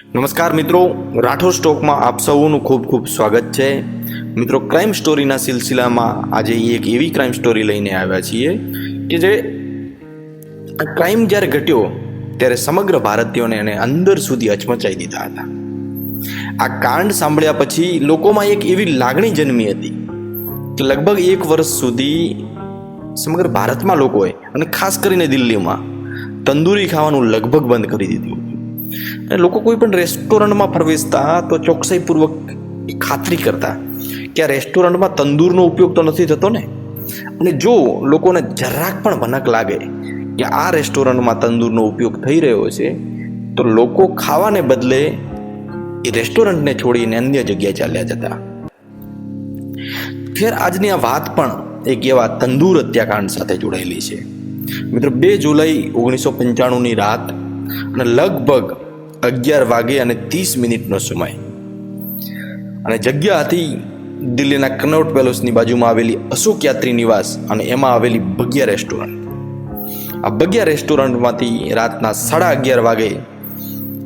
નમસ્કાર મિત્રો, રાઠોડ સ્ટોકમાં આપ સૌનું ખૂબ ખૂબ સ્વાગત છે. મિત્રો ક્રાઇમ સ્ટોરીના સિલસિલામાં આજે એક એવી ક્રાઇમ સ્ટોરી લઈને આવ્યા છીએ કે જે ક્રાઇમ જ્યારે ઘટ્યો, ત્યારે સમગ્ર ભારતીયોને એને અંદર સુધી અચમચાઈ દીધા હતા. આ કાંડ સાંભળ્યા પછી લોકોમાં એક એવી લાગણી જન્મી હતી કે લગભગ એક વર્ષ સુધી સમગ્ર ભારતમાં લોકોએ, અને ખાસ કરીને દિલ્હીમાં, તંદૂરી ખાવાનું લગભગ બંધ કરી દીધું. અને લોકો કોઈ પણ રેસ્ટોરન્ટમાં પ્રવેશતા તો ચોકસાઈપૂર્વક ખાતરી કરતા કે આ રેસ્ટોરન્ટમાં તંદૂરનો ઉપયોગ તો નથી થતો ને? અને જો લોકોને જરાક પણ ભનક લાગે કે આ રેસ્ટોરન્ટમાં તંદૂરનો ઉપયોગ થઈ રહ્યો છે, તો લોકો ખાવાને બદલે એ રેસ્ટોરન્ટને છોડીને અન્ય જગ્યાએ ચાલ્યા જતા. ફેર આજની આ વાત પણ એક એવા તંદૂર હત્યાકાંડ સાથે જોડાયેલી છે. મિત્રો, બે જુલાઈ ઓગણીસો પંચાણુંની રાત અને લગભગ અગિયાર વાગે અને ત્રીસ મિનિટનો સમય. અને જગ્યા હતી દિલ્હીના કનોટ પેલેસની બાજુમાં આવેલી અશોક યાત્રી નિવાસ અને એમાં આવેલી ભગ્યા રેસ્ટોરન્ટ. આ ભગ્યા રેસ્ટોરન્ટમાંથી રાતના સાડા અગિયાર વાગે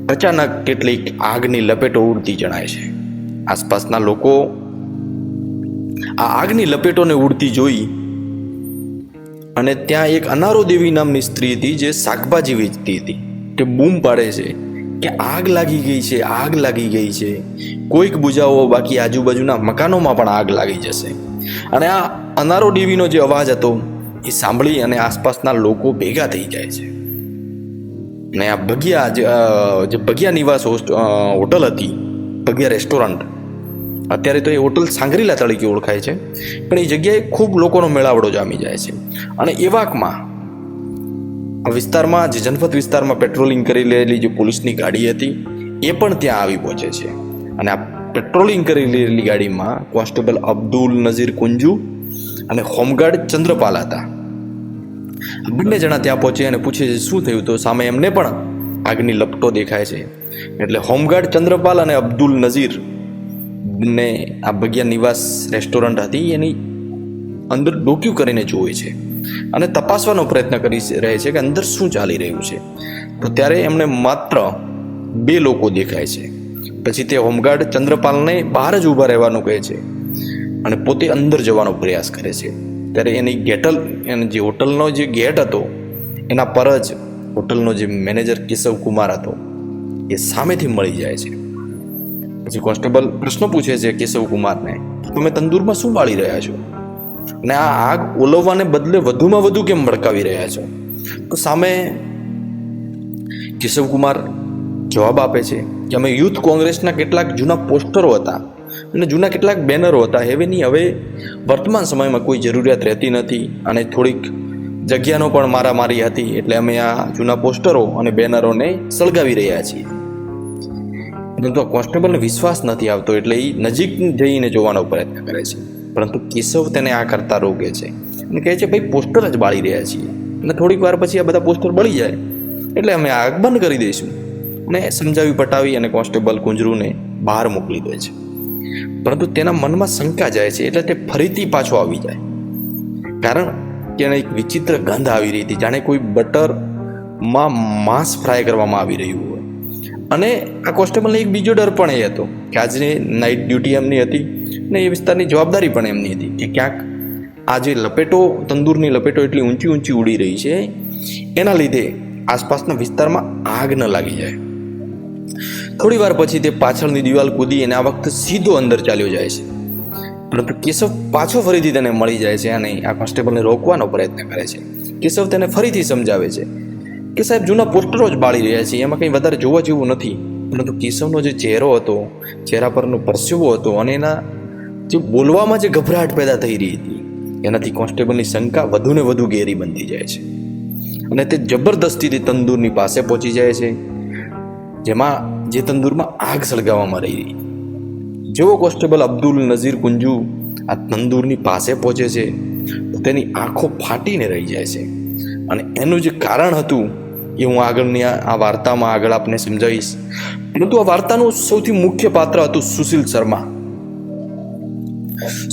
અચાનક કેટલીક આગની લપેટો ઉડતી જણાય છે. આસપાસના લોકો આ આગની લપેટોને ઉડતી જોઈ અને ત્યાં એક અનારો દેવી નામની સ્ત્રી હતી જે શાકભાજી વેચતી હતી. તે બૂમ પાડે છે કે આગ લાગી ગઈ છે, આગ લાગી ગઈ છે. કોઈક બુજાવો બાકી આજુબાજુના મકાનોમાં પણ આગ લાગી જશે. અને આ અનારો ડીવીનો જે અવાજ હતો, એ સાંભળી અને આસપાસના લોકો ભેગા થઈ જાય છે. અને આ ભગિયા જે ભગિયા નિવાસ હોટલ હતી, ભગિયા રેસ્ટોરન્ટ, અત્યારે તો એ હોટલ સાંગરીલા તરીકે ઓળખાય છે, પણ એ જગ્યાએ ખૂબ લોકોનો મેળાવડો જામી જાય છે. અને એવાકમાં વિસ્તારમાં જે જનપદ વિસ્તારમાં પેટ્રોલિંગ કરી રહેલી જે પોલીસની ગાડી હતી, એ પણ ત્યાં આવી પહોંચે છે. અને આ પેટ્રોલિંગ કરી રહેલી ગાડીમાં કોન્સ્ટેબલ અબ્દુલ નઝીર કુંજુ અને હોમગાર્ડ ચંદ્રપાલ હતા. આ બંને જણા ત્યાં પહોંચે અને પૂછે છે, શું થયું? તો સામે એમને પણ આગની લપટો દેખાય છે. એટલે હોમગાર્ડ ચંદ્રપાલ અને અબ્દુલ નઝીર ને આ બગિયા નિવાસ રેસ્ટોરન્ટ હતી, એની અંદર ડોક્યુ કરીને જોવે છે. અને તપાસવાનો પ્રયત્ન કરી રહે છે કે અંદર શું ચાલી રહ્યું છે. તો ત્યારે એમને માત્ર બે લોકો દેખાય છે. પછી તે હોમગાર્ડ ચંદ્રપાલને બહાર જ ઊભા રહેવાનું કહે છે અને પોતે અંદર જવાનો પ્રયાસ કરે છે. ત્યારે એની ગેટલ, એની જે હોટલનો જે ગેટ હતો, એના પર જ હોટલનો જે મેનેજર કેશવ કુમાર હતો, એ સામેથી મળી જાય છે. પછી કોન્સ્ટેબલ પ્રશ્ન પૂછે છે કેશવ કુમારને, તમે તંદૂરમાં શું બાળી રહ્યા છો? અને આ આગ ઓલવવાને બદલે વધુમાં વધુ કેમ ભડકાવી રહ્યા છો? તો સામે કેશવકુમાર જવાબ આપે છે કે અમે યુથ કોંગ્રેસના કેટલાક જૂના પોસ્ટરો હતા અને જૂના કેટલાક બેનરો હતા. એવેની હવે વર્તમાન સમયમાં કોઈ જરૂરિયાત રહેતી નથી અને થોડીક જગ્યાનો પણ મારામારી હતી એટલે અમે આ જૂના પોસ્ટરો અને બેનરોને સળગાવી રહ્યા છીએ. પરંતુ આ કોન્સ્ટેબલને વિશ્વાસ નથી આવતો એટલે એ નજીક જઈને જોવાનો પ્રયત્ન કરે છે. પરંતુ કેશવ તેને આ કરતા રોકે છે અને કહે છે, ભાઈ, પોસ્ટર જ બાળી રહ્યા છીએ. અને થોડીક વાર પછી આ બધા પોસ્ટર બળી જાય. એટલે અમે આગ બંધ કરી દઈશું. અને સમજાવી પટાવી અને કોન્સ્ટેબલ કુંજરૂને બહાર મોકલી દે છે. પરંતુ તેના મનમાં શંકા જાય છે, એટલે તે ફરીથી પાછો આવી જાય. કારણ કે એને એક વિચિત્ર ગંધ આવી રહી હતી, જાણે કોઈ બટરમાં માંસ ફ્રાય કરવામાં આવી રહ્યું હોય. અને આ કોન્સ્ટેબલને એક બીજો ડર પણ એ હતો કે આજની નાઇટ ડ્યુટી એમની હતી ને એ વિસ્તારની જવાબદારી પણ એમની હતી કે ક્યાંક આ જે લપેટો, તંદૂરની લપેટો એટલી ઊંચી ઊંચી ઉડી રહી છે, એના લીધે આસપાસના વિસ્તારમાં આગ ન લાગી જાય. થોડી વાર પછી તે પાછળની દિવાલ કૂદી અને આ વખતે સીધો અંદર ચાલ્યો જાય છે. પરંતુ કેશવ પાછો ફરીથી તેને મળી જાય છે અને આ કોન્સ્ટેબલને રોકવાનો પ્રયત્ન કરે છે. કેશવ તેને ફરીથી સમજાવે છે કે સાહેબ, જૂના પોસ્ટરો જ બાળી રહ્યા છે, એમાં કંઈ વધારે જોવા જેવું નથી. પરંતુ કેશવનો જે ચહેરો હતો, ચહેરા પરનો પરસેવો હતો અને એના જે બોલવામાં જે ગભરાટ પેદા થઈ રહી હતી, એનાથી કોન્સ્ટેબલની શંકા વધુ ને વધુ ઘેરી બનતી જાય છે. અને તે જબરદસ્તીથી તંદૂરની પાસે પહોંચી જાય છે, જેમાં જે તંદૂરમાં આગ સળગાવવામાં રહી રહી. જેવો કોન્સ્ટેબલ અબ્દુલ નઝીર કુંજુ આ તંદૂરની પાસે પહોંચે છે, તો તેની આંખો ફાટીને રહી જાય છે. અને એનું જે કારણ હતું એ હું આગળની આ વાર્તામાં આગળ આપને સમજાવીશ. પરંતુ આ વાર્તાનું સૌથી મુખ્ય પાત્ર હતું સુશીલ શર્મા.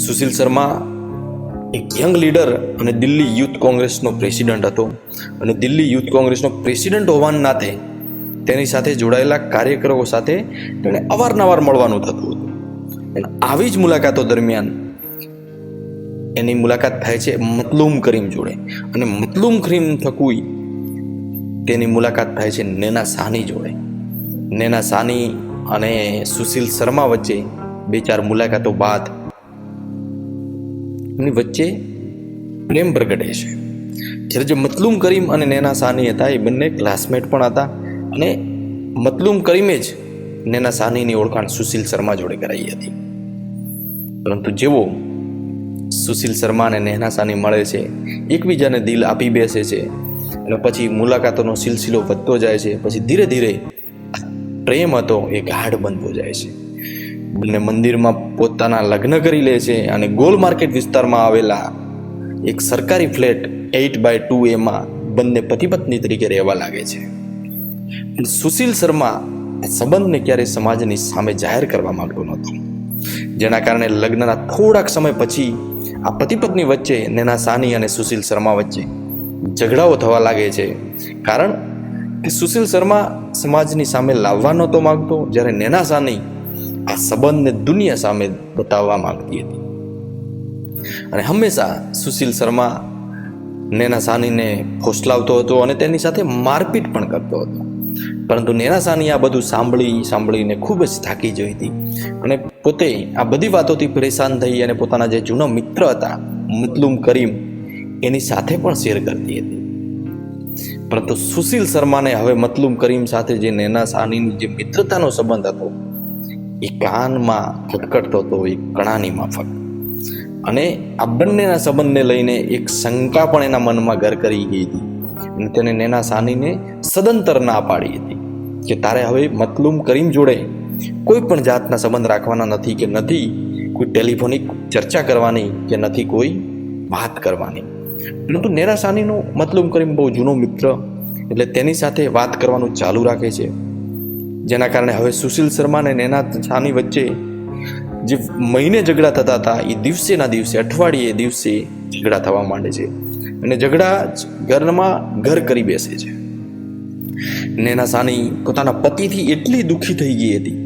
સુશીલ શર્મા એક યંગ લીડર અને દિલ્હી યુથ કોંગ્રેસનો પ્રેસિડન્ટ હતો. અને દિલ્હી યુથ કોંગ્રેસનો પ્રેસિડન્ટ હોવાના નાતે તેની સાથે જોડાયેલા કાર્યકરો સાથે તેણે અવારનવાર મળવાનું થતું હતું. અને આવી જ મુલાકાતો દરમિયાન એની મુલાકાત થાય છે મતલુમ કરીમ જોડે. અને મતલુમ કરીમ થકુઈ તેની મુલાકાત થાય છે નેના સાની જોડે. નેના સાની અને સુશીલ શર્મા વચ્ચે બે ચાર મુલાકાતો બાદ એની વચ્ચે પ્રેમ પ્રગટે છે. જ્યારે જે મતલુમ કરીમ અને નેના સાની હતા, એ બંને ક્લાસમેટ પણ હતા અને મતલુમ કરીમે જ નેના સાનીની ઓળખાણ સુશીલ શર્મા જોડે કરાઈ હતી. પરંતુ જેવો સુશીલ શર્મા અને નેહના સાની મળે છે, એકબીજાને દિલ આપી બેસે છે અને પછી મુલાકાતોનો સિલસિલો વધતો જાય છે. પછી ધીરે ધીરે પ્રેમ હતો, એ ગાઢ બનતો જાય છે. બંને મંદિરમાં પોતાના લગ્ન કરી લે છે અને ગોલ માર્કેટ વિસ્તારમાં આવેલા એક સરકારી ફ્લેટ એઇટ બાય ટુ એમાં બંને પતિ પત્ની તરીકે રહેવા લાગે છે. સુશીલ શર્મા સંબંધને ક્યારેય સમાજની સામે જાહેર કરવા માંગતો નહોતો. જેના કારણે લગ્નના થોડાક સમય પછી આ પતિ પત્ની વચ્ચે નેના સાની અને સુશીલ શર્મા વચ્ચે ઝઘડાઓ થવા લાગે છે. કારણ કે સુશીલ શર્મા સમાજની સામે લાવવા નહોતો માગતો, જ્યારે નેના સાની આ સંબંધને દુનિયા સામે બતાવવા માગતી હતી. અને હંમેશા સુશીલ શર્મા નેના સાનીને ફોસલાવતો હતો અને તેની સાથે મારપીટ પણ કરતો હતો. પરંતુ નેના સાની આ બધું સાંભળી, સાંભળીને ખૂબ જ થાકી જઈ હતી. અને પોતે આ બધી વાતોથી પરેશાન થઈ અને પોતાના જે જૂના મિત્ર હતા, મુતલુમ કરીમ એની સાથે પણ શેર કરતી હતી. પરંતુ સુશીલ શર્માને હવે મતલુમ કરીમ સાથે જે નેના સાનીની જે મિત્રતાનો સંબંધ હતો, એ કાનમાં ખટખટતો હતો, એ કણાની માફક. અને આ બંનેના સંબંધને લઈને એક શંકા પણ એના મનમાં ઘર કરી ગઈ હતી. અને તેને નેના સાનીને સદંતર ના પાડી હતી કે તારે હવે મતલુમ કરીમ જોડે કોઈ પણ જાતના સંબંધ રાખવાના નથી કે નથી, કોઈ ટેલિફોનિક ચર્ચા કરવાની કે નથી કોઈ વાત કરવાની. પરંતુ નેના સાનીનો મતલબ કરીને બહુ જૂનો મિત્ર એટલે તેની સાથે વાત કરવાનું ચાલુ રાખે છે. જેના કારણે હવે સુશીલ શર્મા અને નેના સાની વચ્ચે જે મહિને ઝઘડા થતા હતા એ દિવસેના દિવસે, અઠવાડિયે દિવસે ઝઘડા થવા માંડે છે. અને ઝઘડા ઘરમાં ઘર કરી બેસે છે. નેના સાની પોતાના પતિથી એટલી દુઃખી થઈ ગઈ હતી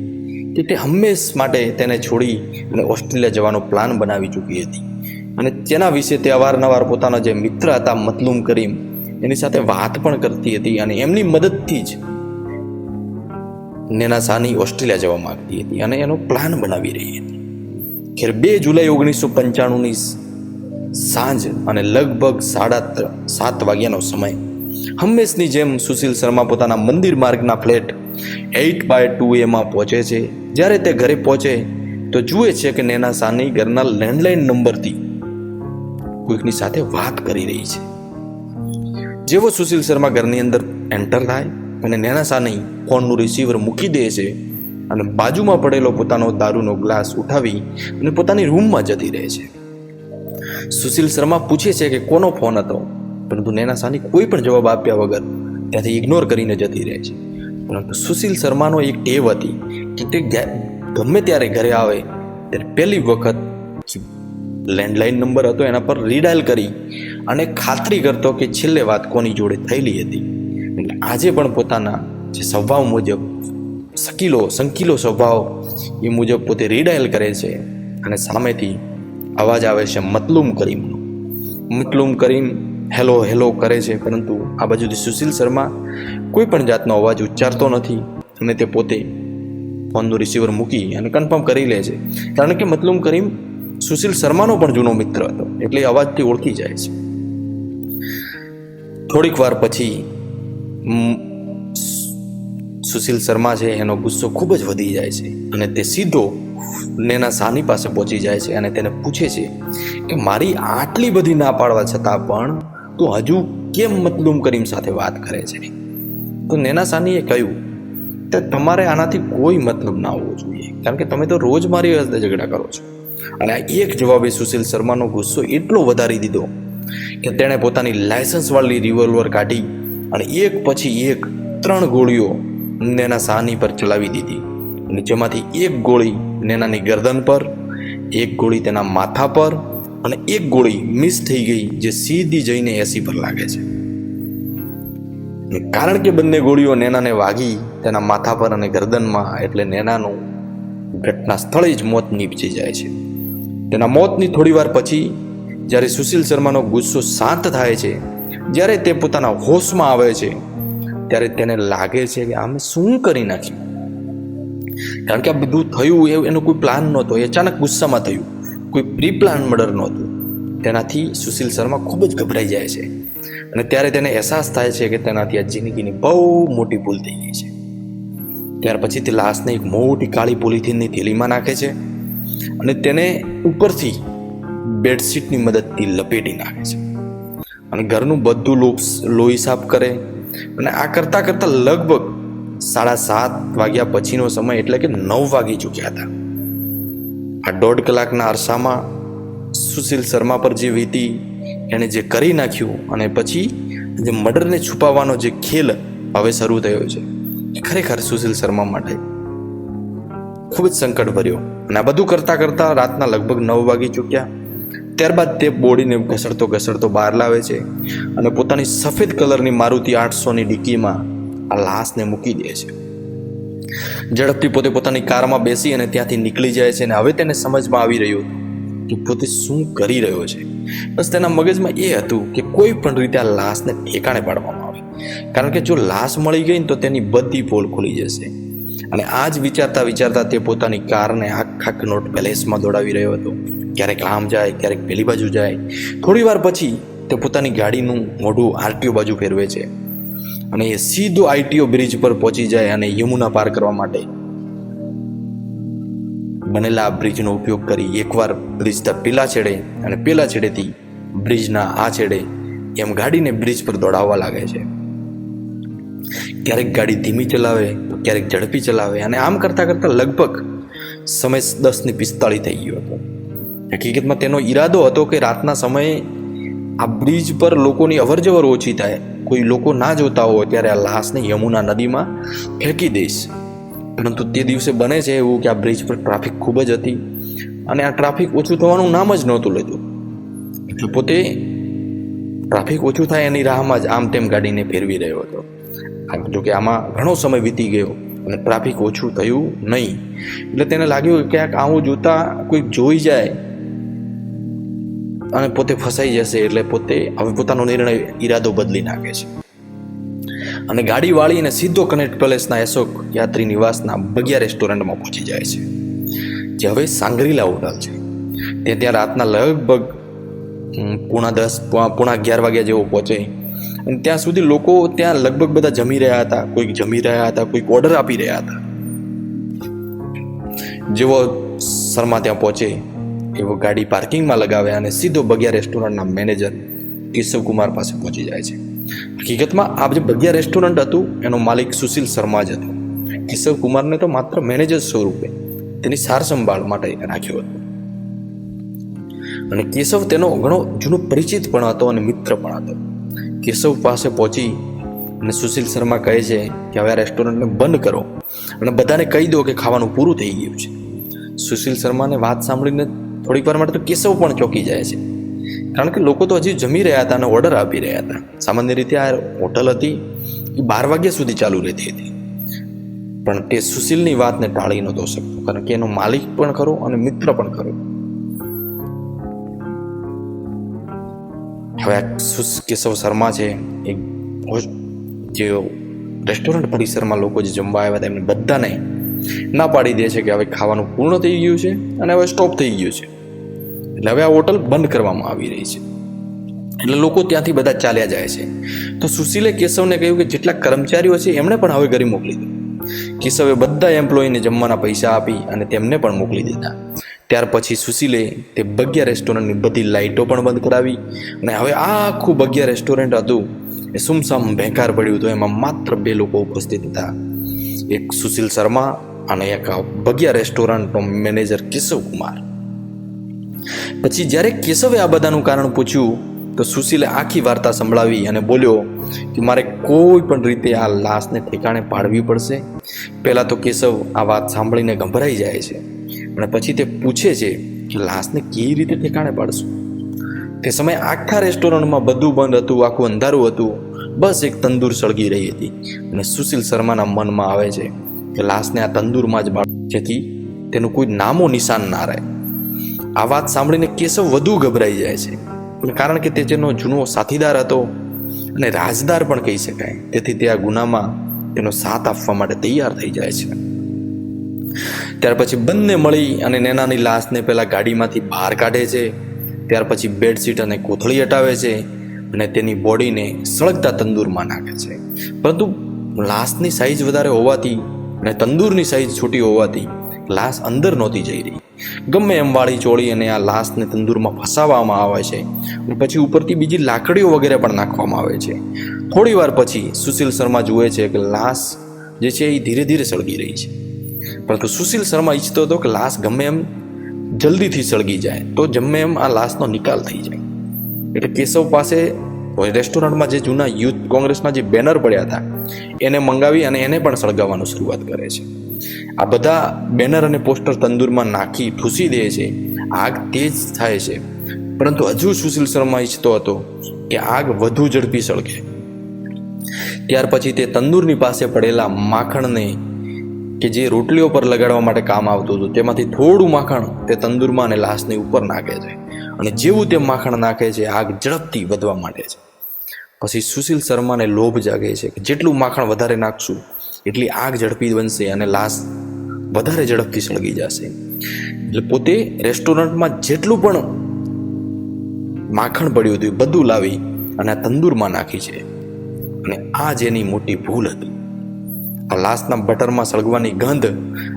કે તે હંમેશ માટે તેને છોડી અને ઓસ્ટ્રેલિયા જવાનો પ્લાન બનાવી ચૂકી હતી. અને તેના વિશે તે અવારનવાર પોતાના જે મિત્ર હતા, મતલુમ કરીમ એની સાથે વાત પણ કરતી હતી અને એમની મદદથી જ નેના સાની ઓસ્ટ્રેલિયા જવા માંગતી હતી અને એનો પ્લાન બનાવી રહી હતી. ખેર બે જુલાઈ ઓગણીસો પંચાણુંની સાંજ અને લગભગ સાડા સાત વાગ્યાનો સમય, હંમેશની જેમ સુશીલ શર્મા પોતાના મંદિર માર્ગના ફ્લેટ એઇટ બાય ટુ એમાં પહોંચે છે. જ્યારે તે ઘરે પહોંચે, તો જુએ છે કે નેના સાની ઘરના લેન્ડલાઇન નંબરથી કોઈકની સાથે વાત કરી રહી છે. જેવો સુશીલ શર્મા ઘરની અંદર એન્ટર થાય અને નેના સાની ફોનનું રિસીવર મૂકી દે છે અને બાજુમાં પડેલો પોતાનો દારૂનો ગ્લાસ ઉઠાવી અને પોતાની રૂમમાં જતી રહે છે. સુશીલ શર્મા પૂછે છે કે કોનો ફોન હતો? પરંતુ નેના સાની કોઈ પણ જવાબ આપ્યા વગર ત્યાંથી ઇગ્નોર કરીને જતી રહે છે. પરંતુ સુશીલ શર્માનો એક ટેવ હતી કે તે ગમે ત્યારે ઘરે આવે, ત્યારે પહેલી વખત લેન્ડલાઇન નંબર હતો એના પર રીડાયલ કરી અને ખાતરી કરતો કે છેલ્લે વાત કોની જોડે થયેલી હતી. એટલે આજે પણ પોતાના જે સ્વભાવ મુજબ શકીલો સંકીલો સ્વભાવ એ મુજબ પોતે રીડાયલ કરે છે અને સામેથી અવાજ આવે છે, મતલુમ કરીમનો મતલુમ કરીમ હેલો હેલો કરે છે, પરંતુ આ બાજુથી સુશીલ શર્મા કોઈ પણ જાતનો અવાજ ઉચ્ચારતો નથી અને તે પોતે ફોનનું રિસીવર મૂકી અને કન્ફર્મ કરી લે છે. કારણ કે મતલુમ કરીમ સુશીલ શર્માનો પણ જૂનો મિત્ર હતો, એટલે અવાજથી ઓળખી જાય છે. થોડીક વાર પછી સુશીલ શર્મા છે, એનો ગુસ્સો ખૂબ જ વધી જાય છે અને તે સીધો નેના સાની પાસે પહોંચી જાય છે અને તેને પૂછે છે કે, મારી આટલી બધી ના પાડવા છતાં પણ તું હજુ કેમ મતલુમ કરીમ સાથે વાત કરે છે? તો નેના સાનીએ કહ્યું કે, તમારે આનાથી કોઈ મતલબ ના હોવો જોઈએ, કારણ કે તમે તો રોજ મારી ઝઘડા કરો છો. અને એક જવાબે સુશીલ શર્માનો ગુસ્સો એટલો વધારી દીધો કે તેણે પોતાની લાયસન્સવાળી રિવોલ્વર કાઢી અને એક પછી એક ત્રણ ગોળીઓ નેના સાની પર ચલાવી દીધી. અને જેમાંથી એક ગોળી નેનાની ગરદન પર, એક ગોળી તેના માથા પર અને એક ગોળી મિસ થઈ ગઈ જે સીધી જઈને એસી પર લાગે છે. કારણ કે બંને ગોળીઓ નેનાને વાગી, તેના માથા પર અને ગરદનમાં, એટલે નેનાનું ઘટના સ્થળે જ મોત નીપજી જાય છે. તેના મોતની થોડીવાર પછી, જ્યારે સુશીલ શર્માનો ગુસ્સો શાંત થાય છે, જ્યારે તે પોતાના હોશમાં આવે છે, ત્યારે તેને લાગે છે કે અમે શું કરી નાખ્યું. કારણ કે આ બધું થયું, એ એનો કોઈ પ્લાન નહોતો, એ અચાનક ગુસ્સામાં થયું. કોઈ પ્રી પ્લાન મર્ડર નહોતું. તેનાથી સુશીલ શર્મા ખૂબ જ ગભરાઈ જાય છે. અને ત્યારે તેને અહેસાસ થાય છે કે તેનાથી આ જિંદગીની બહુ મોટી ભૂલ થઈ ગઈ છે. ત્યાર પછી તે લાશને એક મોટી કાળી પોલિથીનની થેલીમાં નાખે છે. અને તેને ઉપરથી બેડશીટની મદદથી લપેટી નાખે છે. અને ઘરનું બધું લોપ્સ લોહી સાફ કરે. અને આ કરતાં કરતાં લગભગ સાડા સાત વાગ્યા પછીનો સમય એટલે કે નવ વાગી ચૂક્યા હતા. આ દોઢ કલાકના અરસામાં સુશીલ શર્મા પર જે વીતી એણે જે કરી નાખ્યું અને પછી જે મર્ડરને છુપાવવાનો જે ખેલ હવે શરૂ થયો છે. એ ખરેખર સુશીલ શર્મા માટે ખૂબ જ સંકટ ભર્યો. અને આ બધું કરતાં કરતાં રાતના લગભગ નવ વાગી ચૂક્યા. ત્યારબાદ તે બોડીને ઘસડતો ઘસડતો બહાર લાવે છે અને પોતાની સફેદ કલરની મારુતિ આઠસોની ડિક્કીમાં આ લાશને મૂકી દે છે. ઝડપથી પોતે પોતાની કારમાં બેસી અને ત્યાંથી નીકળી જાય છે અને હવે તેને સમજમાં આવી રહ્યું કે પોતે શું કરી રહ્યો છે. બસ તેના મગજમાં એ હતું કે કોઈ પણ રીતે આ લાશને ઠેકાણે પાડવામાં આવે. કારણ કે જો લાશ મળી ગઈ ને તો તેની બધી પોલ ખુલી જશે. અને આ જ વિચારતા વિચારતા તે પોતાની કારને આખા કનોટ પેલેસમાં દોડાવી રહ્યો હતો. ક્યારેક આમ જાય, ક્યારેક પેલી બાજુ જાય. થોડી વાર પછી તે પોતાની ગાડીનું મોઢું આરટીઓ બાજુ ફેરવે છે અને એ સીધો આઈટીઓ બ્રિજ પર પહોંચી જાય અને યમુના પાર કરવા માટે બનેલા બ્રિજનો ઉપયોગ કરી એકવાર બ્રિજના પેલા છેડે અને પેલા છેડેથી બ્રિજના આ છેડે એમ ગાડીને બ્રિજ પર દોડાવવા લાગે છે. ક્યારેક ગાડી ધીમી ચલાવે, ક્યારેક ઝડપી ચલાવે અને આમ કરતાં કરતાં લગભગ સમય દસ ને પિસ્તાળી થઈ ગયો હતો. હકીકતમાં તેનો ઈરાદો હતો કે રાતના સમયે આ બ્રિજ પર લોકોની અવરજવર ઓછી થાય. કોઈ લોકો ના જોતા હોય ત્યારે આ લાશને યમુના નદીમાં ફેંકી દઈશ. પરંતુ તે દિવસે બને છે એવું કે આ બ્રિજ પર ટ્રાફિક ખૂબ જ હતી અને આ ટ્રાફિક ઓછું થવાનું નામ જ નહોતું લેતું એટલે પોતે ટ્રાફિક ઓછું થાય એની રાહમાં જ આમ તેમ ગાડીને ફેરવી રહ્યો હતો. જો કે આમાં ઘણો સમય વીતી ગયો અને ટ્રાફિક ઓછું થયું નહીં. એટલે તેને લાગ્યું કે ક્યાંક આવું જોતા કોઈક જોઈ જાય અને પોતે ફસાઈ જશે એટલે પોતે હવે પોતાનો નિર્ણય ઈરાદો બદલી નાખે છે. અને ગાડી વાળીને સીધો કનેક્ટ પેલેસના અશોક યાત્રી નિવાસના બગિયા રેસ્ટોરન્ટમાં પહોંચી જાય છે. જે હવે સાંગરીલા હોટલ છે. તે ત્યાં રાતના લગભગ પૂણા દસ પૂણા અગિયાર વાગ્યા જેવો પહોંચે. અને ત્યાં સુધી લોકો ત્યાં લગભગ બધા જમી રહ્યા હતા, કોઈક જમી રહ્યા હતા, કોઈક ઓર્ડર આપી રહ્યા હતા. જેવો શર્મા ત્યાં પહોંચે, એવો ગાડી પાર્કિંગમાં લગાવે અને સીધો બગિયા રેસ્ટોરન્ટના મેનેજર કેશવકુમાર પાસે પહોંચી જાય છે. હકીકતમાં આ જે બગિયા રેસ્ટોરન્ટ હતું, એનો માલિક સુશીલ શર્મા જ હતો. કેશવ કુમારને તો માત્ર મેનેજર સ્વરૂપે તેની સાર સંભાળ માટે રાખ્યો હતો. અને કેશવ તેનો ઘણો જૂનો પરિચિત પણ હતો અને મિત્ર પણ હતો. કેશવ પાસે પહોંચી અને સુશીલ શર્મા કહે છે કે હવે આ રેસ્ટોરન્ટને બંધ કરો. અને બધાને કહી દો કે ખાવાનું પૂરું થઈ ગયું છે. સુશીલ શર્માને વાત સાંભળીને થોડીક વાર માટે તો કેશવ પણ ચોંકી જાય છે. કારણ કે લોકો તો હજી જમી રહ્યા હતા અને ઓર્ડર આપી રહ્યા હતા. સામાન્ય રીતે આ હોટલ હતી એ બાર વાગ્યા સુધી ચાલુ રહેતી હતી. પણ તે સુશીલની વાતને ટાળી નહોતો શકતો. કારણ કે એનો માલિક પણ ખરો અને મિત્ર પણ ખરો. હવે કેશવ શર્મા છે, એ જે રેસ્ટોરન્ટ પરિસરમાં લોકો જે જમવા આવ્યા હતા, એમને બધાને ના પાડી દે છે કે હવે ખાવાનું પૂર્ણ થઈ ગયું છે અને હવે સ્ટોપ થઈ ગયું છે. એટલે હવે આ હોટલ બંધ કરવામાં આવી રહી છે. એટલે લોકો ત્યાંથી બધા ચાલ્યા જાય છે. તો સુશીલે કેશવને કહ્યું કે જેટલા કર્મચારીઓ છે, એમણે પણ હવે ઘરે મોકલી દીધું. કેશવે બધા એમ્પ્લોયીને જમવાના પૈસા આપી અને તેમને પણ મોકલી દીધા. ત્યાર પછી સુશીલે તે બગ્યા રેસ્ટોરન્ટની બધી લાઇટો પણ બંધ કરાવી અને હવે આખું બગ્યા રેસ્ટોરન્ટ હતું એ સુમસામ ભેંકાર પડ્યું હતું. એમાં માત્ર બે લોકો ઉપસ્થિત હતા. એક સુશીલ શર્મા અને એક બગ્યા રેસ્ટોરન્ટનો મેનેજર કેશવ કુમાર. પછી જ્યારે કેશવે આ બધાનું કારણ પૂછ્યું, તો સુશીલે આખી વાર્તા સંભળાવી અને બોલ્યો કે મારે કોઈ પણ રીતે આ લાશને ઠેકાણે પાડવી પડશે. પહેલાં તો કેશવ આ વાત સાંભળીને ગભરાઈ જાય છે. અને પછી તે પૂછે છે કે લાશને કેવી રીતે ઠેકાણે પાડશું? તે સમયે આખા રેસ્ટોરન્ટમાં બધું બંધ હતું, આખું અંધારું હતું. બસ એક તંદૂર સળગી રહી હતી. અને સુશીલ શર્માના મનમાં આવે છે કે લાશને આ તંદૂરમાં જ બાળ જેથી તેનું કોઈ નામો નિશાન ના રહે. આ વાત સાંભળીને કેશવ વધુ ગભરાઈ જાય છે. કારણ કે તે જેનો જૂનો સાથીદાર હતો અને રાજદાર પણ કહી શકાય. તેથી તે આ ગુનામાં તેનો સાથ આપવા માટે તૈયાર થઈ જાય છે. ત્યાર પછી બંને મળી અને નેનાની લાશને પહેલાં ગાડીમાંથી બહાર કાઢે છે. ત્યાર પછી બેડશીટ અને કોથળી હટાવે છે અને તેની બોડીને સળગતા તંદૂરમાં નાખે છે. પરંતુ લાશની સાઈઝ વધારે હોવાથી અને તંદૂરની સાઈઝ છોટી હોવાથી લાશ અંદર નહોતી જઈ રહી. ગમે એમ વાળી ચોળી અને આ લાશને તંદૂરમાં ફસાવવામાં આવે છે પછી ઉપરથી બીજી લાકડીઓ વગેરે પણ નાખવામાં આવે છે. થોડી વાર પછી સુશીલ શર્મા જુએ છે કે લાશ જે છે એ ધીરે ધીરે સળગી રહી છે. પરંતુ સુશીલ શર્મા ઈચ્છતો હતો કે લાશ ગમે એમ જલ્દીથી સળગી જાય. તો જમે એમ આ લાશનો નિકાલ થઈ જાય. એટલે કેશવ પાસે રેસ્ટોરન્ટમાં જે જૂના યુથ કોંગ્રેસના જે બેનર પડ્યા હતા, એને મંગાવી અને એને પણ સળગાવવાનું શરૂઆત કરે છે. આ બધા બેનર અને પોસ્ટર તંદૂરમાં નાખી ઠૂસી દે છે. આગ તેજ થાય છે. પરંતુ હજુ સુશીલ શર્મા ઈચ્છતો હતો કે આગ વધુ ઝડપી સળગે. ત્યાર પછી તે તંદૂરની પાસે પડેલા માખણને કે જે રોટલીઓ પર લગાડવા માટે કામ આવતું હતું, તેમાંથી થોડું માખણ તે તંદુરમાં અને લાશની ઉપર નાખે છે. અને જેવું તે માખણ નાખે છે, આગ ઝડપથી વધવા માંડે છે. પછી સુશીલ શર્માને લોભ જાગે છે કે જેટલું માખણ વધારે નાખશું, એટલી આગ ઝડપી બનશે અને લાશ વધારે ઝડપથી સળગી જશે. એટલે પોતે રેસ્ટોરન્ટમાં જેટલું પણ માખણ પડ્યું હતું બધું લાવી અને તંદૂરમાં નાખી છે. અને આ જ એની મોટી ભૂલ હતી. આ લાશના બટરમાં સળગવાની ગંધ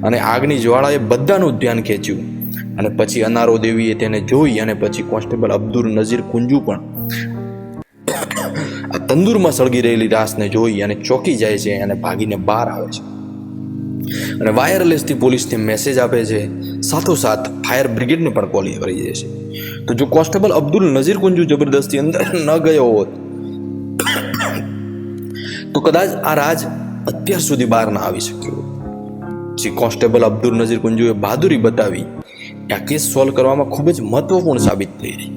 અને આગની જ્વાળાએ બધાનું ધ્યાન ખેંચ્યું. અને પછી અનારો દેવીએ તેને જોઈ અને પછી કોન્સ્ટેબલ અબ્દુલ નઝીર કુંજુ પણ આ તંદૂરમાં સળગી રહેલી રાસને જોઈ અને ચોકી જાય છે અને ભાગીને બહાર આવે છે. અને વાયરલેસથી પોલીસને મેસેજ આપે છે. સાથોસાથ ફાયર બ્રિગેડને પણ કોલ કરી દે છે. તો જો કોન્સ્ટેબલ અબ્દુલ નઝીર કુંજુ જબરદસ્તી અંદર ન ગયો હોત, તો કદાચ આ રાજ અત્યાર સુધી બહાર ના આવી શક્યું. જે કોન્સ્ટેબલ અબ્દુલ નઝીર કુંજુએ બહાદુરી બતાવી આ કેસ સોલ્વ કરવામાં ખૂબ જ મહત્વપૂર્ણ સાબિત થઈ રહી.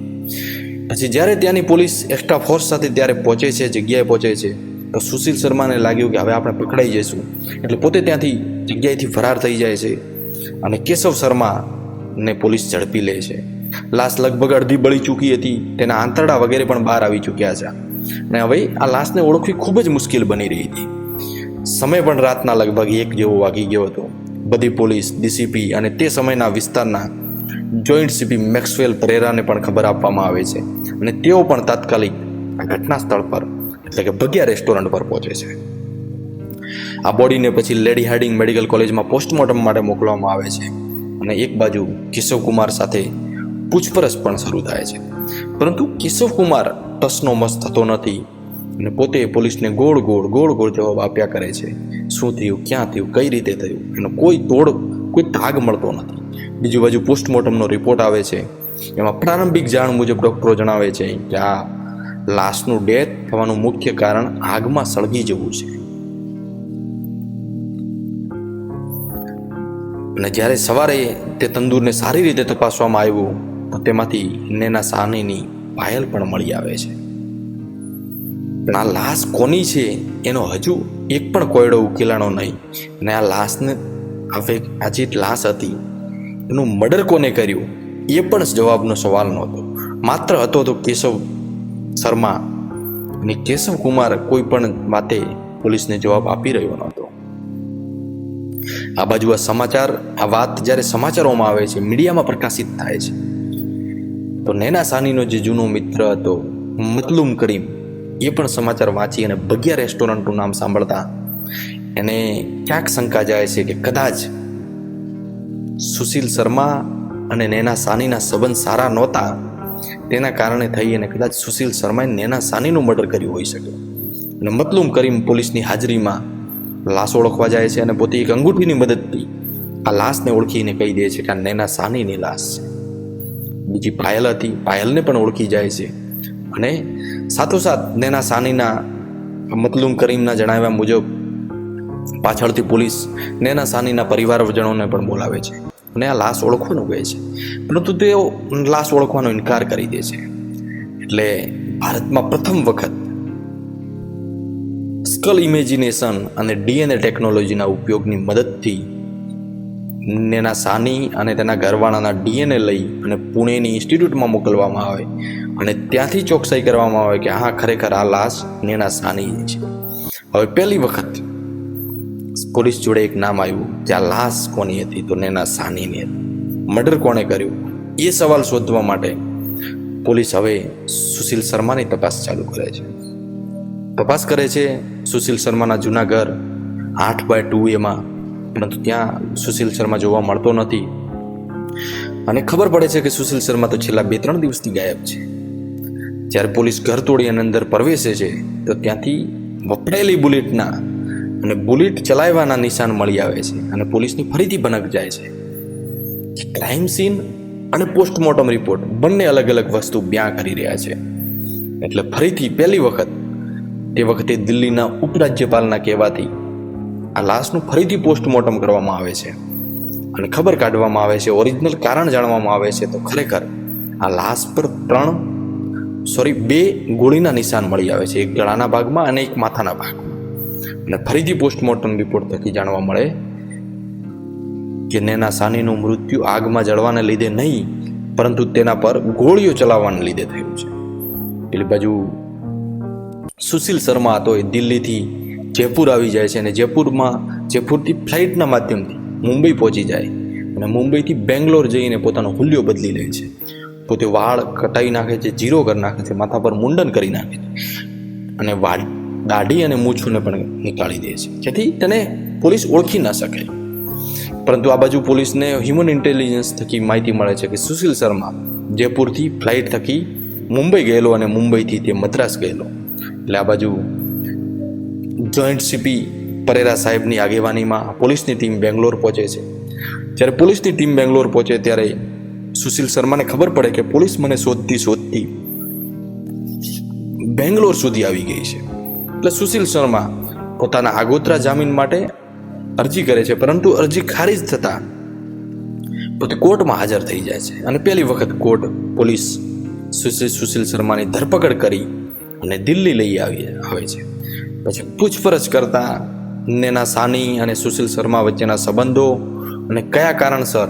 પછી જ્યારે ત્યાંની પોલીસ એક્સ્ટ્રા ફોર્સ સાથે ત્યારે પહોંચે છે, જગ્યાએ પહોંચે છે, તો સુશીલ શર્માને લાગ્યું કે હવે આપણે પકડાઈ જઈશું. એટલે પોતે ત્યાંથી જગ્યાએથી ફરાર થઈ જાય છે અને કેશવ શર્માને પોલીસ ઝડપી લે છે. લાશ લગભગ અડધી બળી ચૂકી હતી, તેના આંતરડા વગેરે પણ બહાર આવી ચૂક્યા છે. અને હવે આ લાશને ઓળખવી ખૂબ જ મુશ્કેલ બની રહી હતી. સમય પણ રાતના લગભગ એક જેવો વાગી ગયો હતો. બધી પોલીસ, ડીસીપી અને તે સમયના વિસ્તારના જોઈન્ટ સીપી મેક્સવેલ પરેરાને પણ ખબર આપવામાં આવે છે અને તેઓ પણ તાત્કાલિક આ ઘટના સ્થળ પર, એટલે કે ભગ્યા રેસ્ટોરન્ટ પર પહોંચે છે. આ બોડીને પછી લેડી હાર્ડિંગ મેડિકલ કોલેજમાં પોસ્ટમોર્ટમ માટે મોકલવામાં આવે છે અને એક બાજુ કિશોર કુમાર સાથે પૂછપરછ પણ શરૂ થાય છે. પરંતુ કિશોર કુમાર ટસનો મસ થતો નથી. અને પોતે પોલીસને ગોળ ગોળ ગોળ ગોળ જવાબ આપ્યા કરે છે. શું થયું? ક્યાં થયું? કઈ રીતે થયું? એનો કોઈ તોડ, કોઈ તાગ મળતો નથી. બીજી બાજુ પોસ્ટમોર્ટમનો રિપોર્ટ આવે છે. એમાં પ્રારંભિક જાણ મુજબ ડૉક્ટરો જણાવે છે કે આ લાશનું ડેથ થવાનું મુખ્ય કારણ આગમાં સળગી જવું છે. અને જ્યારે સવારે તે તંદૂરને સારી રીતે તપાસવામાં આવ્યું, તો તેમાંથી નેના સાનીની પાયલ પણ મળી આવે છે. પણ આ લાશ કોની છે એનો હજુ એક પણ કોયડો ઉકેલાણો નહીં. અને આ લાશને હવે આ જે લાશ હતી એનું મર્ડર કોને કર્યું? એ પણ જવાબનો સવાલ નહોતો. માત્ર હતો તો કેશવ શર્મા અને કેશવ કુમાર કોઈ પણ વાતે પોલીસને જવાબ આપી રહ્યો નહોતો. આ બાજુ આ સમાચાર આ વાત જ્યારે સમાચારોમાં આવે છે મીડિયામાં પ્રકાશિત થાય છે. તો નૈના સાનીનો જે જૂનો મિત્ર હતો મતલુમ કરીમ એ પણ સમાચાર વાંચી અને ભગ્યા રેસ્ટોરન્ટનું નામ સાંભળતા એને ક્યાંક શંકા જાય છે કે કદાચ સુશીલ શર્મા અને નેના સાનીના સંબંધ સારા નહોતા. તેના કારણે થઈ અને કદાચ સુશીલ શર્માએ નેના સાનીનું મર્ડર કર્યું હોઈ શકે. અને મતલુમ કરીમ પોલીસની હાજરીમાં લાશ ઓળખવા જાય છે અને પોતે એક અંગૂઠીની મદદથી આ લાશને ઓળખીને કહી દે છે કે આ નેના સાનીની લાશ છે. બીજી પાયલ હતી. પાયલને પણ ઓળખી જાય છે. અને સાથોસાથ નેના સાનીના મતલુમ કરીમના જણાવ્યા મુજબ પાછળથી પોલીસ નેના સાનીના પરિવારજનોને પણ બોલાવે છે અને આ લાશ ઓળખવાનું કહે છે. પરંતુ તેઓ લાશ ઓળખવાનો ઇનકાર કરી દે છે. એટલે ભારતમાં પ્રથમ વખત સ્કલ ઇમેજિનેશન અને ડીએનએ ટેકનોલોજીના ઉપયોગની મદદથી નેના સાની અને તેના ઘરવાળાના ડીએનએ લઈ અને પુણેની ઇન્સ્ટિટ્યૂટમાં મોકલવામાં આવે અને ત્યાંથી ચોકસાઈ કરવામાં આવે કે હા, ખરેખર આ લાશ નેના સાની છે. હવે પહેલી વખત પોલીસ જોડે એક નામ આવ્યું કે આ લાશ કોની હતી? તો નેના સાનીની હતી. મર્ડર કોણે કર્યું? એ સવાલ શોધવા માટે પોલીસ હવે સુશીલ શર્માની તપાસ ચાલુ કરે છે. તપાસ કરે છે, સુશીલ શર્માના જૂના ઘર આઠ બાય ટુ એમાં પરંતુ ત્યાં સુશીલ શર્મા જોવા મળતો નથી. અને ખબર પડે છે કે સુશીલ શર્મા તો છેલ્લા બે ત્રણ દિવસથી ગાયબ છે. જ્યારે પોલીસ ઘર તોડી અને અંદર પ્રવેશે છે, તો ત્યાંથી વપરાયેલી બુલેટના અને બુલેટ ચલાવવાના નિશાન મળી આવે છે અને પોલીસની ફરીથી ભનક જાય છે. ક્રાઇમ સીન અને પોસ્ટમોર્ટમ રિપોર્ટ બંને અલગ અલગ વસ્તુ બ્યાં કરી રહ્યા છે. એટલે ફરીથી પહેલી વખત, તે વખતે દિલ્હીના ઉપરાજ્યપાલના કહેવાથી આ લાશનું ફરીથી પોસ્ટમોર્ટમ કરવામાં આવે છે. અને ખબર કાઢવામાં આવે છે, ઓરિજિનલ કારણ જાણવામાં આવે છે. તો ખરેખર આ લાશ પર ત્રણ, સોરી, બે ગોળીના નિશાન મળી આવે છે. એક ગળાના ભાગમાં અને એક માથાના ભાગમાં. અને ફરીથી પોસ્ટમોર્ટમ રિપોર્ટ થકી જાણવા મળે કે નેના સાનીનું મૃત્યુ આગમાં જળવાને લીધે નહીં, પરંતુ તેના પર ગોળીઓ ચલાવવાને લીધે થયું છે. પેલી બાજુ સુશીલ શર્મા હતો એ દિલ્હીથી જયપુર આવી જાય છે અને જયપુરમાં, જયપુરથી ફ્લાઇટના માધ્યમથી મુંબઈ પહોંચી જાય. અને મુંબઈથી બેંગ્લોર જઈને પોતાનો હુલ્યો બદલી લે છે. પોતે વાળ કટાઈ નાખે છે જીરો કરી નાખે છે, માથા પર મુંડન કરી નાખે છે. અને વાળ દાઢી અને મૂછુને પણ નીકાળી દે છે. જેથી તેને પોલીસ ઓળખી ન શકે પરંતુ આ બાજુ પોલીસને હ્યુમન ઇન્ટેલિજન્સ થકી માહિતી મળે છે કે સુશીલ શર્મા જયપુરથી ફ્લાઇટ થકી મુંબઈ ગયેલો અને મુંબઈથી તે મદ્રાસ ગયેલો. એટલે આ બાજુ જોઈન્ટ સીપી પરેરા સાહેબની આગેવાનીમાં પોલીસની ટીમ બેંગ્લોર પહોંચે છે. જ્યારે પોલીસની ટીમ બેંગ્લોર પહોંચે ત્યારે સુશીલ શર્માને ખબર પડે કે પોલીસ મને શોધતી શોધતી બેંગ્લોર સુધી આવી ગઈ છે. એટલે સુશીલ શર્મા પોતાના આગોતરા જામીન માટે અરજી કરે છે, પરંતુ અરજી ખારીજ થતાં પોતે કોર્ટમાં હાજર થઈ જાય છે અને પહેલી વખત કોર્ટ પોલીસ સુશીલ સુશીલ શર્માની ધરપકડ કરી અને દિલ્હી લઈ આવી, આવે છે. પછી પૂછપરછ કરતા નેના સાની અને સુશીલ શર્મા વચ્ચેના સંબંધો અને કયા કારણસર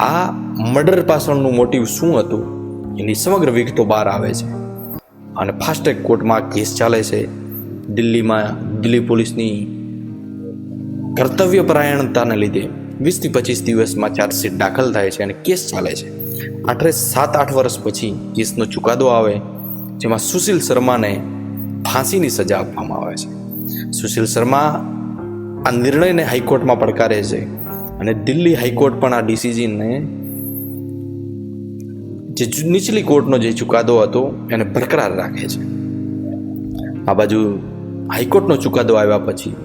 આ મર્ડર પાછળનું મોટિવ શું હતું એની સમગ્ર વિગતો બહાર આવે છે. અને ફાસ્ટેગ કોર્ટમાં કેસ ચાલે છે. દિલ્હીમાં દિલ્હી પોલીસની કર્તવ્યપરાયણતાને લીધે વીસથી પચીસ દિવસમાં ચાર્જશીટ દાખલ થાય છે અને કેસ ચાલે છે. આઠરે સાત આઠ વર્ષ પછી કેસનો ચુકાદો આવે, જેમાં સુશીલ શર્માને ફાંસીની સજા આપવામાં આવે છે. સુશીલ શર્મા આ નિર્ણયને હાઈકોર્ટમાં પડકારે છે અને દિલ્હી હાઈકોર્ટ પણ આ ડિસિઝનને જે નીચલી કોર્ટનો જે ચુકાદો હતો એને બરકરાર રાખે છે. આ બાજુ હાઈકોર્ટનો ચુકાદો આવ્યા પછી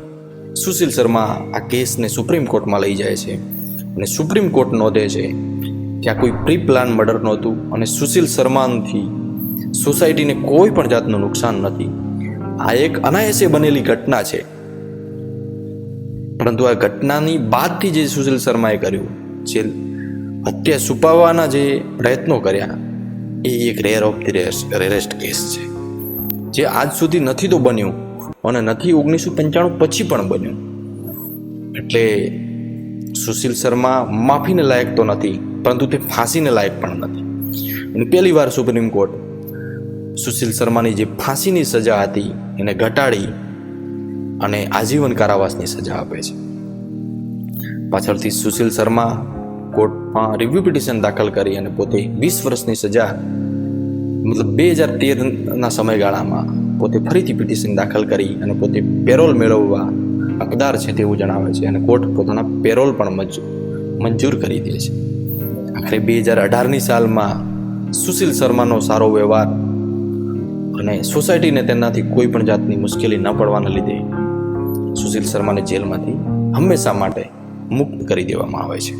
સુશીલ શર્મા આ કેસને સુપ્રીમ કોર્ટમાં લઈ જાય છે અને સુપ્રીમ કોર્ટ નોંધે છે આ કોઈ પ્રી પ્લાન મર્ડર નહોતું અને સુશીલ શર્માથી સોસાયટીને કોઈ પણ જાતનું નુકસાન નથી. આ એક અનાયસે બનેલી ઘટના છે. પરંતુ આ ઘટનાની બાદથી જે સુશીલ શર્માએ કર્યું, જે હત્યા છુપાવવાના જે પ્રયત્નો કર્યા, એ એક rare of the rarest case છે. જે આજ સુધી નથી તો બન્યું, અને નથી ઓગણીસો પંચાણું પછી પણ બન્યું. એટલે સુશીલ શર્મા માફીને લાયક તો નથી, પરંતુ તે ફાંસીને લાયક પણ નથી. પહેલી વાર સુપ્રીમ કોર્ટ સુશીલ શર્માની જે ફાંસીની સજા હતી, એને ઘટાડી અને આજીવન કારાવાસની સજા આપે છે. પાછળથી સુશીલ શર્મા કોર્ટમાં રિવ્યુ પિટિશન દાખલ કરી અને પોતે વીસ વર્ષની સજા, મતલબ બે હજાર તેરના સમયગાળામાં પોતે ફરીથી પિટિશન દાખલ કરી અને પોતે પેરોલ મેળવવા હકદાર છે તેવું જણાવે છે અને કોર્ટ પોતાના પેરોલ પણ મંજૂર કરી દે છે. આખરે બે હજાર અઢારની સાલમાં સુશીલ શર્માનો સારો વ્યવહાર અને સોસાયટીને તેનાથી કોઈ પણ જાતની મુશ્કેલી ન પડવાના લીધે સુશીલ શર્માને જેલમાંથી હંમેશા માટે મુક્ત કરી દેવામાં આવે છે.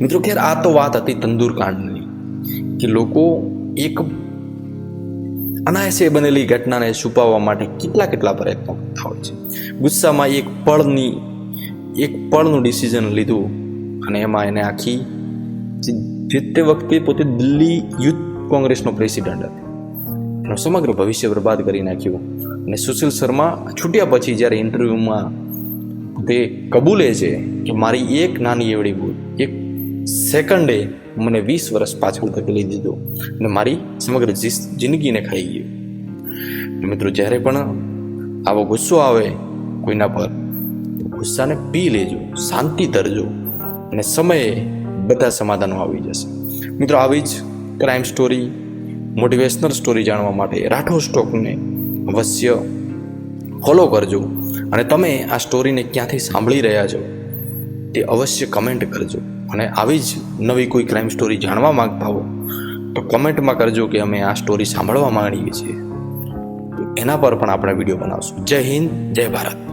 મિત્રો, ખેર, આ તો વાત હતી તંદુરકાંડની કે લોકો એક અનાયસે બનેલી ઘટનાને છુપાવવા માટે કેટલા કેટલા પ્રયત્નો કરતા હોય છે. ગુસ્સામાં એક પળની, એક પળનું ડિસિઝન લીધું અને એમાં એને આખી જે- તે વખતે પોતે દિલ્હી યુથ કોંગ્રેસનો પ્રેસિડન્ટ હતો. એનું સમગ્ર ભવિષ્ય બરબાદ કરી નાખ્યું. અને સુશીલ શર્મા છૂટ્યા પછી જ્યારે ઇન્ટરવ્યૂમાં તે કબૂલે છે કે મારી એક નાની એવડી ભૂલ, એક સેકન્ડે મને વીસ વર્ષ પાછળ ધકેલી દીધો અને મારી સમગ્ર જિંદગીને ખાઈ ગયું. મિત્રો, જ્યારે પણ આવો ગુસ્સો આવે કોઈના પર ગુસ્સાને પી લેજો, શાંતિ ધરજો અને સમયે બધા સમાધાનો આવી જશે. મિત્રો, આવી જ ક્રાઇમ સ્ટોરી મોટિવેશનલ સ્ટોરી જાણવા માટે રાઠોડ સ્ટોકને અવશ્ય ફોલો કરજો અને તમે આ સ્ટોરીને ક્યાંથી સાંભળી રહ્યા છો તે અવશ્ય કમેન્ટ કરજો. અને આવી જ નવી કોઈ ક્રાઇમ સ્ટોરી જાણવા માગતા હો, તો કમેન્ટમાં કરજો કે અમે આ સ્ટોરી સાંભળવા માંગીએ છીએ. એના પર પણ આપણે વીડિયો બનાવશું. જય હિન્દ, જય ભારત.